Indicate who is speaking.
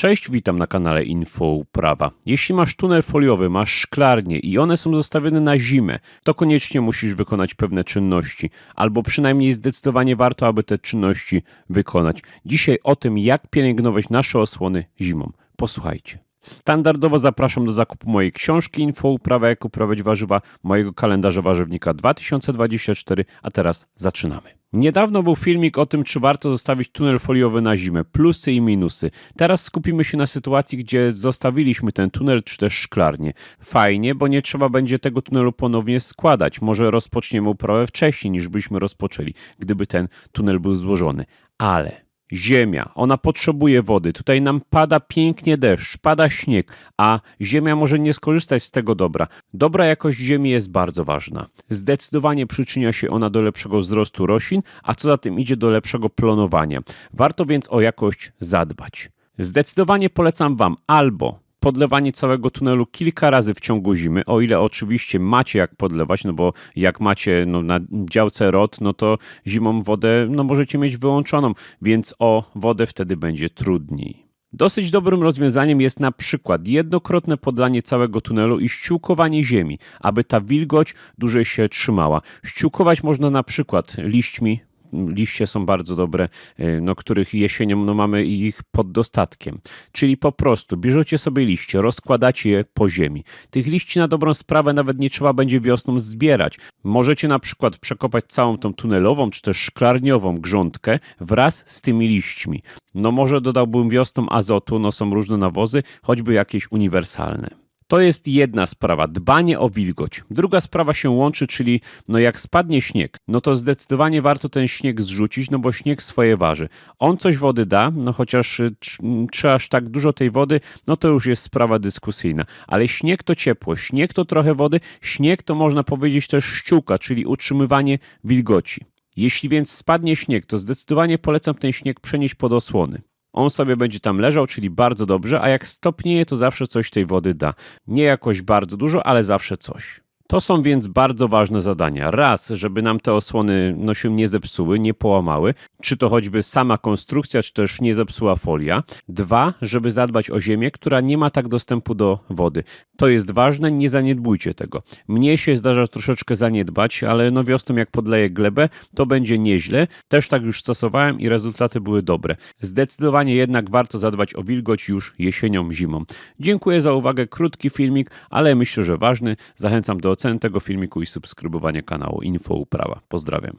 Speaker 1: Cześć, witam na kanale Info Uprawa. Jeśli masz tunel foliowy, masz szklarnię i one są zostawione na zimę, to koniecznie musisz wykonać pewne czynności, albo przynajmniej zdecydowanie warto, aby te czynności wykonać. Dzisiaj o tym, jak pielęgnować nasze osłony zimą. Posłuchajcie. Standardowo zapraszam do zakupu mojej książki Info Uprawa, jak uprawiać warzywa, mojego kalendarza warzywnika 2024, a teraz zaczynamy. Niedawno był filmik o tym, czy warto zostawić tunel foliowy na zimę, plusy i minusy. Teraz skupimy się na sytuacji, gdzie zostawiliśmy ten tunel czy też szklarnię. Fajnie, bo nie trzeba będzie tego tunelu ponownie składać. Może rozpoczniemy uprawę wcześniej niż byśmy rozpoczęli, gdyby ten tunel był złożony. Ale Ziemia, ona potrzebuje wody. Tutaj nam pada pięknie deszcz, pada śnieg, a ziemia może nie skorzystać z tego dobra. Dobra jakość ziemi jest bardzo ważna. Zdecydowanie przyczynia się ona do lepszego wzrostu roślin, a co za tym idzie do lepszego plonowania. Warto więc o jakość zadbać. Zdecydowanie polecam Wam albo podlewanie całego tunelu kilka razy w ciągu zimy, o ile oczywiście macie jak podlewać, no bo jak macie no, na działce rot, no to zimą wodę no, możecie mieć wyłączoną, więc o wodę wtedy będzie trudniej. Dosyć dobrym rozwiązaniem jest na przykład jednokrotne podlanie całego tunelu i ściółkowanie ziemi, aby ta wilgoć dłużej się trzymała. Ściółkować można na przykład liśćmi, liście są bardzo dobre, y, no, których jesienią no, mamy ich pod dostatkiem. Czyli po prostu bierzecie sobie liście, rozkładacie je po ziemi. Tych liści na dobrą sprawę nawet nie trzeba będzie wiosną zbierać. Możecie na przykład przekopać całą tą tunelową czy też szklarniową grządkę wraz z tymi liśćmi. No może dodałbym wiosną azotu, no są różne nawozy, choćby jakieś uniwersalne. To jest jedna sprawa, dbanie o wilgoć. Druga sprawa się łączy, czyli no jak spadnie śnieg, no to zdecydowanie warto ten śnieg zrzucić, no bo śnieg swoje waży. On coś wody da, no chociaż y, czy aż tak dużo tej wody, no to już jest sprawa dyskusyjna. Ale śnieg to ciepło, śnieg to trochę wody, śnieg to można powiedzieć też ściółka, czyli utrzymywanie wilgoci. Jeśli więc spadnie śnieg, to zdecydowanie polecam ten śnieg przenieść pod osłony. On sobie będzie tam leżał, czyli bardzo dobrze, a jak stopnieje, to zawsze coś tej wody da. Nie jakoś bardzo dużo, ale zawsze coś. To są więc bardzo ważne zadania. Raz, żeby nam te osłony no, się nie zepsuły, nie połamały, czy to choćby sama konstrukcja, czy też nie zepsuła folia. Dwa, żeby zadbać o ziemię, która nie ma tak dostępu do wody. To jest ważne, nie zaniedbujcie tego. Mnie się zdarza troszeczkę zaniedbać, ale no wiosną jak podleję glebę, to będzie nieźle. Też tak już stosowałem i rezultaty były dobre. Zdecydowanie jednak warto zadbać o wilgoć już jesienią, zimą. Dziękuję za uwagę, krótki filmik, ale myślę, że ważny. Zachęcam do oceny tego filmiku i subskrybowania kanału Info Uprawa. Pozdrawiam.